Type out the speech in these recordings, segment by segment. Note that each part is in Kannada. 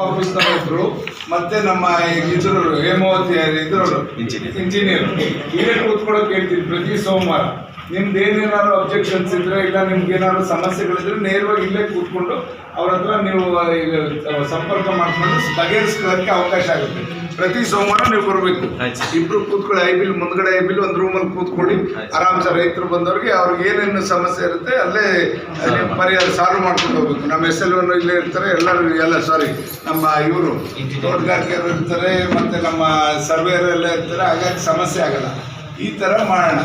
ಆಫೀಸ್ನವ್ರು ಇದ್ರು ಮತ್ತೆ ನಮ್ಮ ಇದ್ರು ಹೇಮಾವತಿ ಇದ್ರು ಇಂಜಿನಿಯರ್ ಇಂಜಿನಿಯರ್ ಹೀಗೆ ಕೂತ್ಕೊಳ್ಳೋಕೆ ಹೇಳ್ತೀನಿ ಪ್ರತಿ ಸೋಮವಾರ. ನಿಮ್ದು ಏನೇನಾದ್ರು ಅಬ್ಜೆಕ್ಷನ್ಸ್ ಇದ್ರೆ ಇಲ್ಲ ನಿಮ್ಗೆ ಏನಾದ್ರು ಸಮಸ್ಯೆಗಳಿದ್ರೆ ನೇರವಾಗಿ ಇಲ್ಲೇ ಕೂತ್ಕೊಂಡು ಅವ್ರ ಹತ್ರ ನೀವು ಈಗ ಸಂಪರ್ಕ ಮಾಡ್ಕೊಂಡು ಬಗೆಹರಿಸ್ಕೊಳ್ಳೋಕ್ಕೆ ಅವಕಾಶ ಆಗುತ್ತೆ. ಪ್ರತಿ ಸೋಮವಾರ ನೀವು ಬರಬೇಕು. ಇಬ್ರು ಕೂತ್ಕೊಳ್ಳಿ ಐ ಬಿಲ್ ಮುಂದ್ಗಡೆ ಐ ಬಿಲ್ ಒಂದು ರೂಮಲ್ಲಿ ಕೂತ್ಕೊಳ್ಳಿ. ಆರಾಮ್ಸ ರೈತರು ಬಂದವ್ರಿಗೆ ಅವ್ರಿಗೆ ಏನೇನು ಸಮಸ್ಯೆ ಇರುತ್ತೆ ಅಲ್ಲೇ ಪರಿಹಾರ ಸಾಲ್ವ್ ಮಾಡ್ಕೊಂಡು ಹೋಗ್ಬೇಕು. ನಮ್ಮ ಎಸ್ ಎಲ್ ಇಲ್ಲೇ ಇರ್ತಾರೆ ಎಲ್ಲರೂ ಎಲ್ಲ ಸಾರಿ ನಮ್ಮ ಇವರು. ತೋಟಗಾರಿಕೆಯವರು ಇರ್ತಾರೆ ಮತ್ತೆ ನಮ್ಮ ಸರ್ವೇಯರ್ ಎಲ್ಲ ಇರ್ತಾರೆ ಹಾಗಾಗಿ ಸಮಸ್ಯೆ ಆಗಲ್ಲ. ಈ ತರ ಮಾಡೋಣ.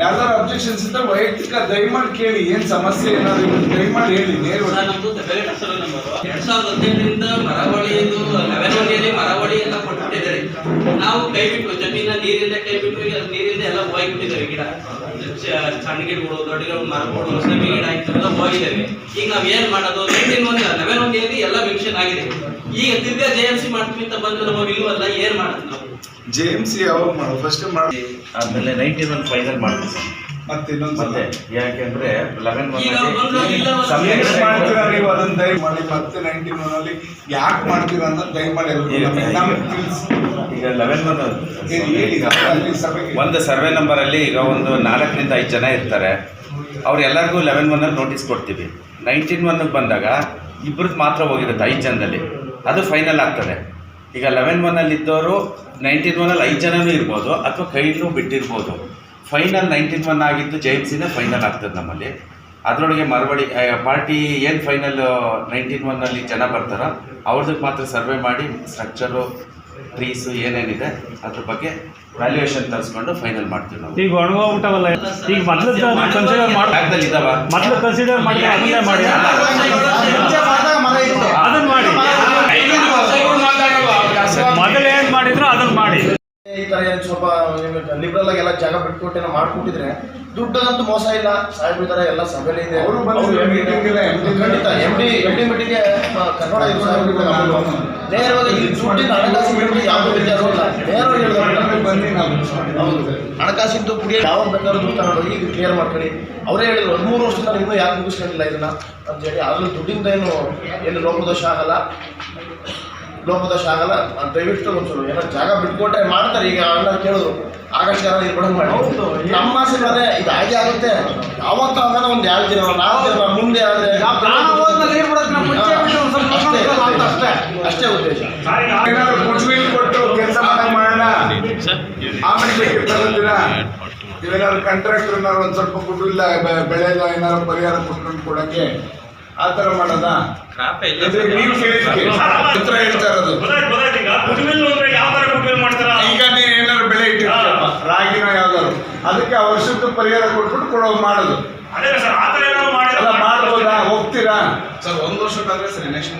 ಯಾವ್ದಾದ್ರು ಅಬ್ಜೆಕ್ಷನ್ಸ್ ಇದ್ದರೆ ವೈಯಕ್ತಿಕ ದಯಮಾಡಿ ಕೇಳಿ, ಏನು ಸಮಸ್ಯೆ ಏನಾದ್ರು ದಯಮಾಡಿ ಹೇಳಿ ನೇರ ಎರಡ್ ಸಾವಿರದ ಹದಿನೆಂಟರಿಂದ ಮರವಳಿದು ಲೆವೆನ್ ಒನ್ನಲ್ಲಿ ಮರವಳಿ ಎಲ್ಲ ಕೊಟ್ಬಿಟ್ಟಿದ್ದಾರೆ. ನಾವು ಕೈ ಬಿಟ್ಟು ಜಮೀನ ನೀರಿಂದ ಕೈ ಬಿಟ್ಟು ನೀರಿಂದ ಎಲ್ಲ ಹೋಗ್ಬಿಟ್ಟಿದ್ದಾರೆ. ಗಿಡ. ಸಣ್ಣ ಗಿಡಗಳು, ದೊಡ್ಡ ಗಿಡ ಮರಗಳು, ಸೆಮಿ ಗಿಡ ಇಂಥವೆಲ್ಲ ಹೋಗಿದ್ದೇವೆ ಈಗ ನಾವ್ ಏನ್ ಮಾಡೋದು? ನೈನ್ಟೀನ್ ನವೆನೊಂದಿಯಲ್ಲಿ ಒನ್ನಲ್ಲಿ ಎಲ್ಲ ಮೆನ್ಷನ್ ಆಗಿದೆ. ಈಗ ತಿರ್ಗಾ ಜೆ ಎಂ ಸಿ ಮಾಡ್ತೀವಿ ಅಂತ ಬಂದ್ರೆ ನಮಗೆ ಇಲ್ವಲ್ಲ, ಏನ್ ಮಾಡೋದು ನಾವು? ಜೆ ಎಂ ಸಿ ಯಾವಾಗ ಮಾಡ? ಫಸ್ಟ್ ಮಾಡಿ. ಆಮೇಲೆ ನೈನ್ಟೀನ್ ಒನ್ ಫೈನಲ್ ಮಾಡ್ತೀವಿ ಸರ್. ಮತ್ತೆ ಇನ್ನೊಂದು ಮತ್ತೆ ಯಾಕೆಂದ್ರೆ ಲೆವೆನ್ ಒಂದು ನಂಬರ್ ಎರಡು ಮಾಡ್ತೀರಾ ನೀವು ಅದನ್ನ ದಯಮಾಡಿ ಮತ್ತೆ ನೈನ್ಟೀನ್ ಅಲ್ಲಿ ಯಾಕೆ ಮಾಡ್ತೀರಾ ನಮ್ಗೆ- ನಮ್ಗೆ ತಿಳಿಸಿ. ಈಗ ಲೆವೆನ್ ಒನ್ ಅಲ್ಲಿ ಒಂದು ಸರ್ವೆ ನಂಬರಲ್ಲಿ ಈಗ ಒಂದು ನಾಲ್ಕರಿಂದ ಐದು ಜನ ಇರ್ತಾರೆ. ಅವ್ರು ಎಲ್ಲರಿಗೂ ಲೆವೆನ್ ಒನ್ನಲ್ಲಿ ನೋಟಿಸ್ ಕೊಡ್ತೀವಿ. ನೈನ್ಟೀನ್ ಒನ್ಗೆ ಬಂದಾಗ ಇಬ್ಬರದ್ದು ಮಾತ್ರ ಹೋಗಿರುತ್ತೆ ಐದು ಜನದಲ್ಲಿ. ಅದು ಫೈನಲ್ ಆಗ್ತದೆ. ಈಗ ಲೆವೆನ್ ಒನ್ನಲ್ಲಿ ಇದ್ದವರು ನೈನ್ಟೀನ್ ಒನ್ನಲ್ಲಿ ಐದು ಜನನೂ ಇರ್ಬೋದು ಅಥವಾ ಕೈಲೂ ಬಿಟ್ಟಿರ್ಬೋದು. ಫೈನಲ್ ನೈನ್ಟೀನ್ ಒನ್ ಆಗಿದ್ದು ಜೆ ಫೈನಲ್ ಆಗ್ತದೆ ನಮ್ಮಲ್ಲಿ. ಅದರೊಳಗೆ ಮರವಳಿ ಪಾರ್ಟಿ ಏನು ಫೈನಲ್ ನೈನ್ಟೀನ್ ಒನ್ನಲ್ಲಿ ಜನ ಬರ್ತಾರೋ ಅವ್ರದಕ್ಕೆ ಮಾತ್ರ ಸರ್ವೆ ಮಾಡಿ ಸ್ಟ್ರಕ್ಚರು ಟ್ರೀಸು ಏನೇನಿದೆ ಅದ್ರ ಬಗ್ಗೆ ವ್ಯಾಲ್ಯೂಯೇಷನ್ ತರಿಸ್ಕೊಂಡು ಫೈನಲ್ ಮಾಡ್ತೀವಿ ನಾವು. ಈಗ ಒಣಗೋಗ್ಬಿಟ್ಟವಲ್ಲ ಈಗ ಮೊದಲು ಕನ್ಸಿಡರ್ ಮಾಡಿ ಮೊದಲು ಕನ್ಸಿಡರ್ ಮಾಡಿ ಅದನ್ನೇ ಮಾಡಿ. ಅದನ್ನ ಮಾಡಿ. ಮೊದಲು ಏನ್ ಮಾಡಿದ್ರು ಅದನ್ನ ಮಾಡಿ. ಈ ತರ ಏನು ಸ್ವಲ್ಪ ಲಿಬರಲ್ ಆಗಿ ಎಲ್ಲ ಜಾಗ ಬಿಟ್ಕೊಟ್ಟೆ ಮಾಡ್ಕೊಟ್ಟಿದ್ರೆ ದುಡ್ಡದಂತೂ ಮೋಸ ಇಲ್ಲ. ಸಾಹೇಬ್ರ ತರ ಎಲ್ಲ ಸಭೆಲಿ ಇದೆ. ಖಂಡಿತ ಎಂ ಡಿ ಎಂ ಡಿ ಮೀಟಿಂಗ್ಗೆ ಕರ್ಕೊಂಡು ಸಾಹೇಬ್ರು ನೇರವಾಗಿ ಈ ದುಡ್ಡಿನ ಹಣಕಾಸು ಬಗ್ಗೆ ಯಾವುದೇ ವ್ಯತ್ಯಾಸ ಇಲ್ಲ. ನೇರವಾಗಿ ಹೌದು. ಹಣಕಾಸಿಂದು ಕುಡಿಯ ಯಾವ ಬೇಕಾದ್ರೂ ದುಡ್ಡು ತಗೊಂಡು ಈಗ ಕ್ಲಿಯರ್ ಮಾಡ್ಕೊಳ್ಳಿ. ಅವರೇ ಹೇಳಿದ್ರು ಹದಿಮೂರು ವರ್ಷದಿಂದ ಇನ್ನೂ ಯಾಕೆ ಮುಗಿಸ್ಕೊಂಡಿಲ್ಲ ಇದನ್ನ. ಅಂತ ಹೇಳಿ ಆದ್ರೂ ದುಡ್ಡಿಂದ ಏನು ಏನು ಲೋಪದೋಷ ಆಗಲ್ಲ. ಲೋಪದೋಷ ಆಗಲ್ಲ ದಯವಿಟ್ಟು ಒಂಚೂರು ಏನೋ ಜಾಗ ಬಿಟ್ಕೊಟ್ಟೆ ಮಾಡ್ತಾರೆ ಈಗ ಅಣ್ಣ ಕೇಳಿದ್ರು. ಆಗಸ್ಟ್ ಕಾಲ ನೀರು ಬಿಡಂಗ್ ಮಾಡಿ ನಮ್ಮ ಆಸೆ ಅದೇ ಇದು ಹಾಗೆ ಆಗುತ್ತೆ. ಯಾವತ್ತೂ ಒಂದು ಎರಡು ದಿನ ನಾಲ್ಕು ದಿನ ಮುಂದೆ ಆದ್ರೆ ಅಷ್ಟೇ ಅಷ್ಟೇ ಅಷ್ಟೇ. ಉದ್ದೇಶ. ಕೊಟ್ಟು ಕೆಲಸ ಮಾಡೋಣ? ಆಮೇಲೆ ಬೇಕಿರ್ತಲ್ಲ ದಿನ ಕಾಂಟ್ರಾಕ್ಟರ್ನ ಕಾಂಟ್ರಾಕ್ಟರ್ ಏನಾದ್ರು ಒಂದ್ ಸ್ವಲ್ಪ ಕೊಟ್ಟಿಲ್ಲ ಬೆಳೆದ ಏನಾದ್ರು ಪರಿಹಾರ ಕೊಟ್ಕೊಂಡು ಕೊಡಕ್ಕೆ ಆ ತರ ಮಾಡೋದ? ನೀವು ಕೇಳಿದ್ಕೆ ಉತ್ತರ ಹೇಳ್ತಾ ಇರೋದು. ಈಗ ನೀನ್ ಏನಾದ್ರು ಬೆಳೆ ಇಟ್ಟಿರ್ತೀಯಪ್ಪ. ರಾಗಿನ ಯಾವ್ದಾದ್ರು. ಅದಕ್ಕೆ ಆ ವರ್ಷದ್ದು ಪರಿಹಾರ ಕೊಟ್ಬಿಟ್ಟು ಕೊಡೋ ಮಾಡೋದು. ಅಲ್ಲ ಮಾಡ್ಬೋದಾ? ಹೋಗ್ತೀರಾ? ಸರ್ ಒಂದು ವರ್ಷಕ್ಕಾದ್ರೆ ಸರಿ ನೆಕ್ಸ್ಟ್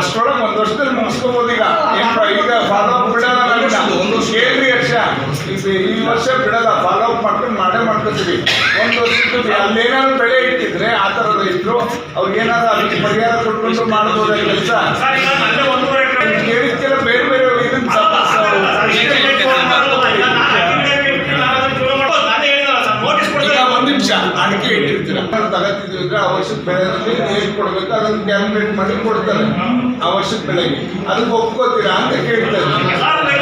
ಅಷ್ಟೊಳಗೆ ಒಂದ್ ವರ್ಷದಲ್ಲಿ ಮುಗಿಸ್ಕೋಬಹುದು ಈಗ. ಈಗ ಫಾಲೋ ಅಪ್ ಬಿಡಲ್ಲ ನಮ್ಗೆ. ಒಂದು ವರ್ಷ. ಕೇಳ್ರಿ ಯಕ್ಷ ಇದು ಈ ವರ್ಷ ಬಿಡಲ್ಲ ಫಾಲೋ ಅಪ್ ಮಾಡ್ಕೊಂಡು ಮಾಡೇ ಮಾಡ್ಕೊತೀವಿ ಒಂದು ವರ್ಷದ್ದು ಅಲ್ಲೇನಾದ್ರು ಬೆಳೆ ಇಟ್ಟಿದ್ರೆ ಆ ಥರದ ರೈತರು ಅವ್ರಿಗೆ ಏನಾದ್ರು ಅದಕ್ಕೆ ಪರಿಹಾರ ಕೊಟ್ಕೊಂಡು ಮಾಡ್ಬೋದ ಕೆಲಸ ಕೇಳಿದ್ದೆಲ್ಲ ಬೇರೆ ಬೇರೆ ಇದನ್ನ ಒಂದು ನಿಮಿಷ ಅಡಿಕೆ ಇಟ್ಟಿರ್ತೀರ ತಗತ್ತಿದ್ರೆ ಅಂದ್ರೆ ಆ ವರ್ಷದ ಬೆಳೆದಲ್ಲಿ ಏನ್ ಕೊಡ್ಬೇಕು ಅದನ್ನ ಕ್ಯಾಲ್ಕುಲೇಟ್ ಮಾಡಿ ಕೊಡ್ತಾರೆ ಆ ವರ್ಷದ ಬೆಳೆಗೆ ಅದಕ್ಕೆ ಒಪ್ಕೋತೀರಾ ಅಂತ ಕೇಳ್ತಾರೆ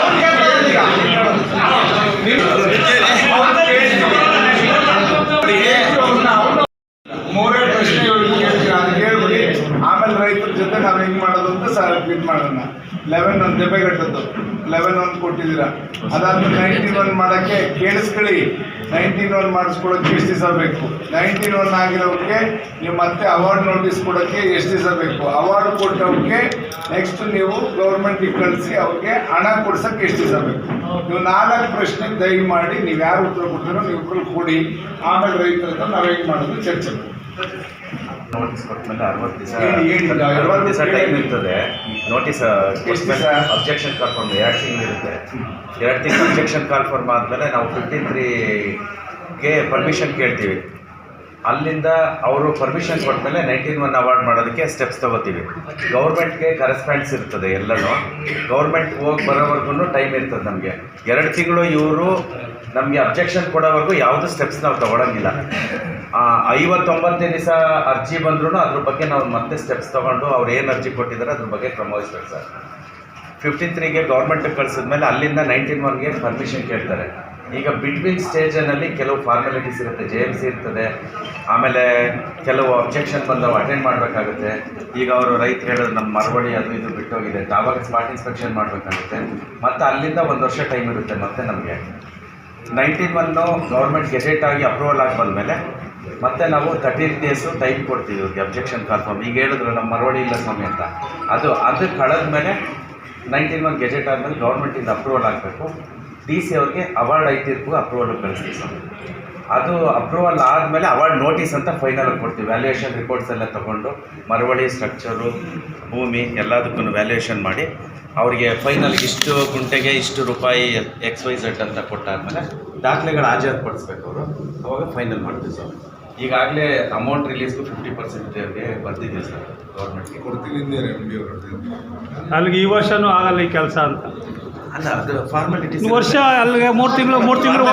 ಅಂತ ಇದು ಮಾಡೋಣ. ಲೆವೆನ್ ಒಂದು ದೆಬ್ಬೆಗಟ್ಟದ್ದು ಲೆವೆನ್ ಒಂದು ಕೊಟ್ಟಿದ್ದೀರಾ. ಅದಾದ್ಮೇಲೆ ನೈನ್ಟೀನ್ ಒನ್ ಮಾಡೋಕ್ಕೆ ಕೇಳಿಸ್ಕೊಳ್ಳಿ. ನೈನ್ಟೀನ್ ಒನ್ ಮಾಡಿಸ್ಕೊಡೋಕ್ಕೆ ಎಷ್ಟು ದಿವಸ ಬೇಕು? ನೈನ್ಟೀನ್ ಒನ್ ಆಗಿರೋಕ್ಕೆ ನೀವು ಮತ್ತೆ ಅವಾರ್ಡ್ ನೋಟಿಸ್ ಕೊಡೋಕ್ಕೆ ಎಷ್ಟು ದಿವಸ ಬೇಕು? ಅವಾರ್ಡ್ ಕೊಟ್ಟವ್ರಿಗೆ ನೆಕ್ಸ್ಟ್ ನೀವು ಗೌರ್ಮೆಂಟಿಗೆ ಕಳಿಸಿ ಅವ್ರಿಗೆ ಹಣ ಕೊಡ್ಸೋಕ್ಕೆ ಎಷ್ಟು ದಿವಸ ಬೇಕು? ನೀವು ನಾಲ್ಕು ಪ್ರಶ್ನೆ ದಯಮಾಡಿ, ನೀವು ಯಾರು ಉತ್ತರ ಕೊಡ್ತೀರೋ ನೀವು ಕೊಡಿ. ಆಮೇಲೆ ರೈತರ ನಾವು ಮಾಡೋದು ಚರ್ಚೆ ಮಾಡಿ ನೋಟಿಸ್ ಕೊಟ್ಟಮೇಲೆ ಅರವತ್ತು ದಿವಸ. ಅರವತ್ತು ದಿವಸ ಟೈಮ್ ಇರ್ತದೆ. ನೋಟಿಸ್ ಕೊಟ್ಟಮೇಲೆ ಅಬ್ಜೆಕ್ಷನ್ ಕಾಲ್ ಫಾರ್ಮ್ ಎರಡು ತಿಂಗಳು ಇರುತ್ತೆ. ಎರಡು ತಿಂಗಳು ಅಬ್ಜೆಕ್ಷನ್ ಕಾಲ್ ಫಾರ್ಮ್ ಆದಮೇಲೆ ನಾವು ಫಿಫ್ಟಿ ತ್ರೀಗೆ ಪರ್ಮಿಷನ್ ಕೇಳ್ತೀವಿ. ಅಲ್ಲಿಂದ ಅವರು ಪರ್ಮಿಷನ್ ಕೊಟ್ಮೇಲೆ ನೈನ್ಟೀನ್ ಒನ್ ಅವಾರ್ಡ್ ಮಾಡೋದಕ್ಕೆ ಸ್ಟೆಪ್ಸ್ ತಗೋತೀವಿ. ಗೌರ್ಮೆಂಟ್ಗೆ ಕರೆಸ್ಪಾಂಡ್ಸ್ ಇರ್ತದೆ ಎಲ್ಲನೂ. ಗೌರ್ಮೆಂಟ್ ಹೋಗಿ ಬರೋವರೆಗೂ ಟೈಮ್ ಇರ್ತದೆ ನಮಗೆ. ಎರಡು ತಿಂಗಳು ಇವರು ನಮಗೆ ಅಬ್ಜೆಕ್ಷನ್ ಕೊಡೋವರೆಗೂ ಯಾವುದು ಸ್ಟೆಪ್ಸ್ ನಾವು ತೊಗೊಳಂಗಿಲ್ಲ. ಐವತ್ತೊಂಬತ್ತನೇ ದಿವಸ ಅರ್ಜಿ ಬಂದ್ರೂ ಅದ್ರ ಬಗ್ಗೆ ನಾವು ಮತ್ತೆ ಸ್ಟೆಪ್ಸ್ ತೊಗೊಂಡು ಅವ್ರು ಏನು ಅರ್ಜಿ ಕೊಟ್ಟಿದ್ದಾರೆ ಅದ್ರ ಬಗ್ಗೆ ಕ್ರಮ ವಹಿಸ್ಬೇಕು ಸರ್. ಫಿಫ್ಟೀನ್ ತ್ರೀಗೆ ಗೌರ್ಮೆಂಟ್ಗೆ ಕಳಿಸಿದ್ಮೇಲೆ ಅಲ್ಲಿಂದ ನೈನ್ಟೀನ್ ಒನ್ಗೆ ಪರ್ಮಿಷನ್ ಕೇಳ್ತಾರೆ. ಈಗ ಬಿಟ್ವೀನ್ ಸ್ಟೇಜಲ್ಲಿ ಕೆಲವು ಫಾರ್ಮಾಲಿಟೀಸ್ ಇರುತ್ತೆ. ಜೆ ಎಂ ಸಿ ಇರ್ತದೆ. ಆಮೇಲೆ ಕೆಲವು ಅಬ್ಜೆಕ್ಷನ್ ಬಂದವು ಅಟೆಂಡ್ ಮಾಡಬೇಕಾಗುತ್ತೆ. ಈಗ ಅವರು ರೈತರು ಹೇಳೋದು ನಮ್ಮ ಮರವಳಿ ಅದು ಇದು ಬಿಟ್ಟೋಗಿದೆ ಆವಾಗ ಸ್ಪಾಟ್ ಇನ್ಸ್ಪೆಕ್ಷನ್ ಮಾಡಬೇಕಾಗುತ್ತೆ. ಮತ್ತು ಅಲ್ಲಿಂದ ಒಂದು ವರ್ಷ ಟೈಮ್ ಇರುತ್ತೆ ಮತ್ತೆ ನಮಗೆ. ನೈನ್ಟೀನ್ ಒನ್ನು ಗೌರ್ಮೆಂಟ್ ಗೆಜೆಟ್ ಆಗಿ ಅಪ್ರೂವಲ್ ಆಗಿ ಬಂದಮೇಲೆ ಮತ್ತೆ ನಾವು ತರ್ಟೀನ್ ಡೇಸು ಟೈಮ್ ಕೊಡ್ತೀವಿ ಇವ್ರಿಗೆ ಅಬ್ಜೆಕ್ಷನ್ ಕನ್ಫರ್ಮ್ ಈಗ ಹೇಳಿದ್ರು ನಮ್ಮ ಮರವಳಿ ಇಲ್ಲ ಸ್ವಾಮಿ ಅಂತ. ಅದು ಅದು ಕಳೆದ ಮೇಲೆ ನೈನ್ಟೀನ್ ಒನ್ ಗೆಜೆಟ್ ಆದಮೇಲೆ ಗೌರ್ಮೆಂಟಿಂದ ಅಪ್ರೂವಲ್ ಆಗಬೇಕು. ಡಿ ಸಿ ಅವ್ರಿಗೆ ಅವಾರ್ಡ್ ಐತಿರ್ಗೂ ಅಪ್ರೂವಲ್ ಕಳಿಸ್ತೀವಿ ಸ್ವಾಮಿ. ಅದು ಅಪ್ರೂವಲ್ ಆದಮೇಲೆ ಅವಾರ್ಡ್ ನೋಟಿಸ್ ಅಂತ ಫೈನಲ್ ಕೊಡ್ತೀವಿ. ವ್ಯಾಲ್ಯೂಯೇಷನ್ ರಿಪೋರ್ಟ್ಸ್ ಎಲ್ಲ ತೊಗೊಂಡು ಮರವಳಿ ಸ್ಟ್ರಕ್ಚರು ಭೂಮಿ ಎಲ್ಲದಕ್ಕೂ ವ್ಯಾಲ್ಯೂಯೇಷನ್ ಮಾಡಿ ಅವರಿಗೆ ಫೈನಲ್ ಇಷ್ಟು ಗುಂಟೆಗೆ ಇಷ್ಟು ರೂಪಾಯಿ ಎಕ್ಸ್ ವೈ ಝೆಡ್ ಅಂತ ಕೊಟ್ಟಾದಮೇಲೆ ದಾಖಲೆಗಳು ಹಾಜರುಪಡಿಸ್ಬೇಕು ಅವರು. ಅವಾಗ ಫೈನಲ್ ಮಾಡ್ತೀವಿ ಸರ್. ಈಗಾಗಲೇ ಅಮೌಂಟ್ ರಿಲೀಸ್ಗೂ ಫಿಫ್ಟಿ ಪರ್ಸೆಂಟ್ ಅವ್ರಿಗೆ ಬರ್ತಿದ್ದೀವಿ ಸರ್ ಗೌರ್ಮೆಂಟ್ಗೆ ಕೊಡ್ತೀನಿ ಅಲ್ಲಿಗೆ ಈ ವರ್ಷನೂ ಆಗಲ್ಲ ಈ ಕೆಲಸ ಅಂತ. ಅಲ್ಲ ಅದು ಫಾರ್ಮಾಲಿಟಿ ವರ್ಷ ಅಲ್ಲಿಗೆ ಮೂರು ತಿಂಗಳು ಮೂರು ತಿಂಗಳು